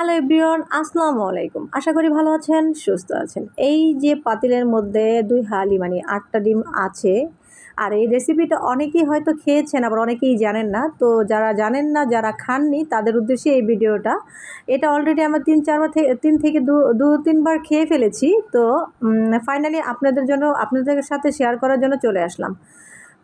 Hello everyone, আসসালামু আলাইকুম। আশা করি ভালো আছেন, সুস্থ আছেন। এই যে পাতিলের মধ্যে দুই হালি মানে আটটা ডিম আছে, আর এই রেসিপিটা অনেকেই হয়তো খেয়েছেন, আবার অনেকেই জানেন না। তো যারা জানেন না, যারা খাননি, তাদের উদ্দেশ্যে এই ভিডিওটা। এটা অলরেডি আমার তিন চারবার থেকে তিন থেকে দু দু, তিনবার খেয়ে ফেলেছি। তো ফাইনালি আপনাদের জন্য, আপনাদের সাথে শেয়ার করার জন্য চলে আসলাম।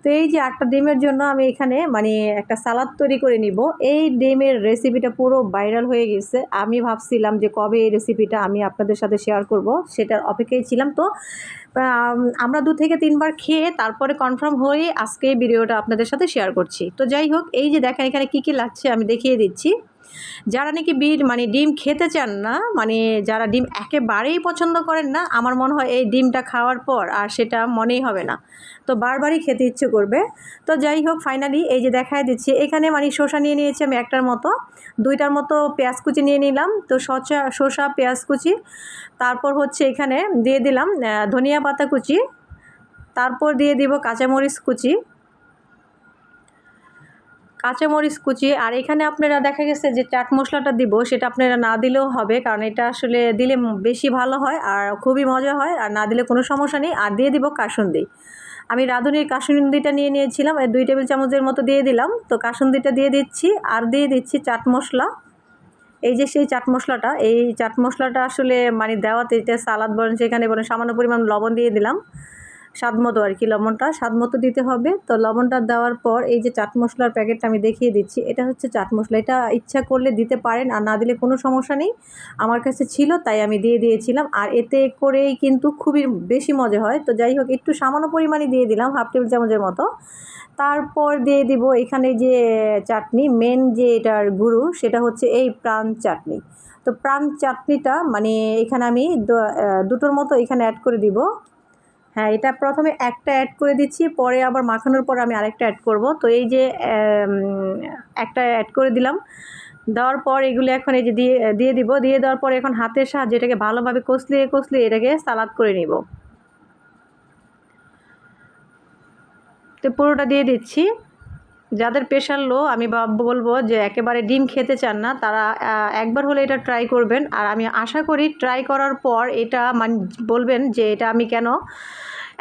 তো এই যে আটটা ডিমের জন্য আমি এখানে মানে একটা সালাদ তৈরি করে নিব। এই ডিমের রেসিপিটা পুরো ভাইরাল হয়ে গেছে। আমি ভাবছিলাম যে কবে এই রেসিপিটা আমি আপনাদের সাথে শেয়ার করব, সেটার অপেক্ষায় ছিলাম। তো আমরা দু থেকে তিনবার খেয়ে তারপরে কনফার্ম হয়ে আজকে এই ভিডিওটা আপনাদের সাথে শেয়ার করছি। তো যাই হোক, এই যে দেখেন এখানে কী কী লাগছে আমি দেখিয়ে দিচ্ছি। যারা নাকি বিট মানে ডিম খেতে চান না মানে যারা ডিম একেবারেই পছন্দ করেন না, আমার মনে হয় এই ডিমটা খাওয়ার পর আর সেটা মনেই হবে না। তো বারবারই খেতে ইচ্ছে করবে। তো যাই হোক ফাইনালি এই যে দেখায় দিচ্ছি, এখানে মানে শসা নিয়ে নিয়েছি আমি একটার মতো। দুইটার মতো পেঁয়াজ কুচি নিয়ে নিলাম। তো শসা শসা, পেঁয়াজ কুচি, তারপর হচ্ছে এখানে দিয়ে দিলাম ধনিয়া পাতা কুচি, তারপর দিয়ে দিব কাঁচামরিচ কুচি। কাঁচামরিচ কুচি, আর এখানে আপনারা দেখা গেছে যে চাট মশলাটা দিব, সেটা আপনারা না দিলেও হবে, কারণ এটা আসলে দিলে বেশি ভালো হয় আর খুবই মজা হয়, আর না দিলে কোনো সমস্যা নেই, আর দিয়ে দিব কাসুন্দি। আমি রাঁধুনির কাসুন্দিটা নিয়ে নিয়েছিলাম, এই দুই টেবিল চামচের মতো দিয়ে দিলাম, তো কাসুন্দিটা দিয়ে দিচ্ছি, আর দিয়ে দিচ্ছি চাট মশলা। এই যে সেই চাট মশলাটা, এই চাট মশলাটা আসলে মানে দেওয়াতে এটা সালাদ বলেন, সেখানে বলেন সামান্য পরিমাণ লবণ দিয়ে দিলাম। স্বাদ মতো আর কি লবণটা। স্বাদ মতো দিতে হবে। তো লবণটা দেওয়ার পর এই যে চাট মশলার প্যাকেটটা আমি দেখিয়ে দিচ্ছি, এটা হচ্ছে চাট মশলা। এটা ইচ্ছা করলে দিতে পারেন আর না দিলে কোনো সমস্যা নেই। আমার কাছে ছিল, তাই আমি দিয়ে দিয়েছিলাম। আর এতে করেই কিন্তু খুবই বেশি মজা হয়। তো যাই হোক, একটু সামান্য পরিমাণে দিয়ে দিলাম, হাফ টেবিল চামচের মতো। তারপর দিয়ে দিব এখানে যে চাটনি মেন যে এটার গুরু সেটা হচ্ছে এই প্রাণ চাটনি। তো প্রাণ চাটনিটা মানে এখানে আমি দুটোর মতো এখানে অ্যাড করে দিব। হ্যাঁ এটা প্রথমে একটা অ্যাড করে দিচ্ছি, পরে আবার মাখানোর পর আমি আরেকটা অ্যাড করব। তো এই যে একটা অ্যাড করে দিলাম। দেওয়ার পর এগুলো এখন এই যে দিয়ে দিয়ে দিব। দিয়ে দেওয়ার পর এখন হাতের সাহায্যে এটাকে ভালোভাবে কষলিয়ে কষলিয়ে এটাকে সালাদ করে নিব। তো পুরোটা দিয়ে দিচ্ছি। যাদের প্রেশার লো আমি বলব যে একেবারে ডিম খেতে চান না, তারা একবার হলে এটা ট্রাই করবেন। আর আমি আশা করি ট্রাই করার পর এটা মানে বলবেন যে এটা আমি কেন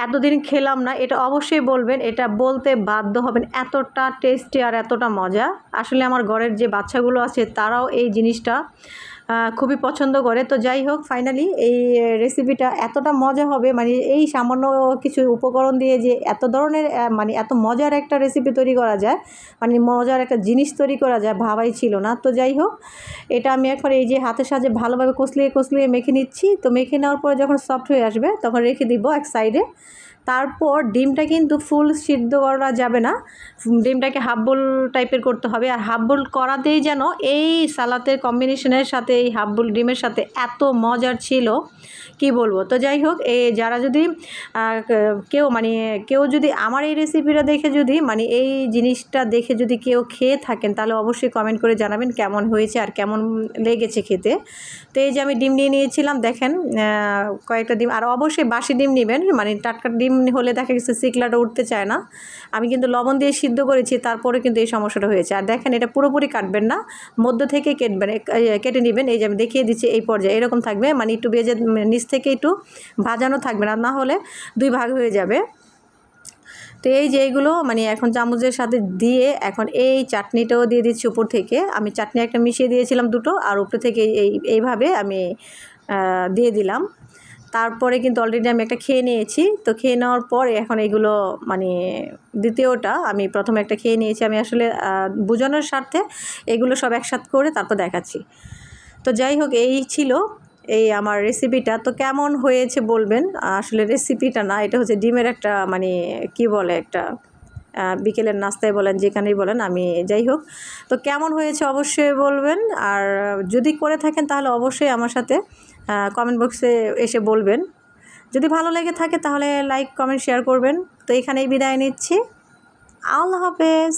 এতদিন খেলাম না, এটা অবশ্যই বলবেন, এটা বলতে বাধ্য হবেন। এতটা টেস্টি আর এতটা মজা। আসলে আমার ঘরের যে বাচ্চাগুলো আছে, তারাও এই জিনিসটা খুবই পছন্দ করে। তো যাই হোক ফাইনালি এই রেসিপিটা এতটা মজা হবে মানে এই সামান্য কিছু উপকরণ দিয়ে যে এত ধরনের মানে এত মজার একটা রেসিপি তৈরি করা যায় মানে মজার একটা জিনিস তৈরি করা যায় ভাবাই ছিল না। তো যাই হোক, এটা আমি এখন এই যে হাতের সাহায্যে ভালোভাবে কষলিয়ে কষলিয়ে মেখে নিচ্ছি। তো মেখে নেওয়ার পরে যখন সফট হয়ে আসবে, তখন রেখে দিব এক সাইডে তারপর ডিমটা কিন্তু ফুল সিদ্ধ করা যাবে না। ডিমটাকে হাফ বোল টাইপের করতে হবে। আর হাফ বোল করাতেই যেন এই সালাতের কম্বিনেশনের সাথে, এই হাফ বোল ডিমের সাথে এত মজার ছিল। কি বলব? তো যাই হোক, এ, যারা যদি কেউ মানে কেউ যদি আমার এই রেসিপিটা দেখে যদি মানে এই জিনিসটা দেখে যদি কেউ খেয়ে থাকেন, তাহলে অবশ্যই কমেন্ট করে জানাবেন কেমন হয়েছে আর কেমন লেগেছে খেতে। তো এই যে আমি ডিম নিয়ে নিয়েছিলাম, দেখেন কয়েকটা ডিম, আর অবশ্যই বাসি ডিম নেবেন মানে টাটকা ডিম হলে দেখা গেছে সিকলাটা উঠতে চায় না। আমি কিন্তু লবণ দিয়ে সিদ্ধ করেছি, তারপরে কিন্তু এই সমস্যাটা হয়েছে। আর দেখেন, এটা পুরোপুরি কাটবেন না, মধ্য থেকে কেটবেন কেটে নেবেন। এই যে আমি দেখিয়ে দিচ্ছি এই পর্যায়ে, এরকম থাকবে। মানে একটু বেজে নিচ থেকে একটু ভাজানো থাকবে না না হলে দুই ভাগ হয়ে যাবে। তো এই যে এইগুলো মানে এখন চামচের সাথে দিয়ে এখন এই চাটনিটাও দিয়ে দিচ্ছি উপর থেকে। আমি চাটনি একটা মিশিয়ে দিয়েছিলাম দুটো, আর উপর থেকে এই এইভাবে আমি দিয়ে দিলাম। তারপরে কিন্তু অলরেডি আমি একটা খেয়ে নিয়েছি। তো খেয়ে নেওয়ার পর এখন এগুলো মানে দ্বিতীয়টা আমি প্রথমে একটা খেয়ে নিয়েছি। আমি আসলে বোঝানোর স্বার্থে এগুলো সব একসাথে করে তারপর দেখাচ্ছি। তো যাই হোক, এই ছিল এই আমার রেসিপিটা তো কেমন হয়েছে বলবেন? আসলে রেসিপিটা না, এটা হচ্ছে ডিমের একটা মানে কি বলে একটা বিকেলের নাস্তায় বলেন, যেখানেই বলেন, আমি যাই হোক। তো কেমন হয়েছে অবশ্যই বলবেন। আর যদি করে থাকেন তাহলে অবশ্যই আমার সাথে। কমেন্ট বক্সে এসে বলবেন। যদি ভালো লেগে থাকে তাহলে লাইক কমেন্ট শেয়ার করবেন। তো এখানেই বিদায় নিচ্ছি। আল্লাহ হাফেজ।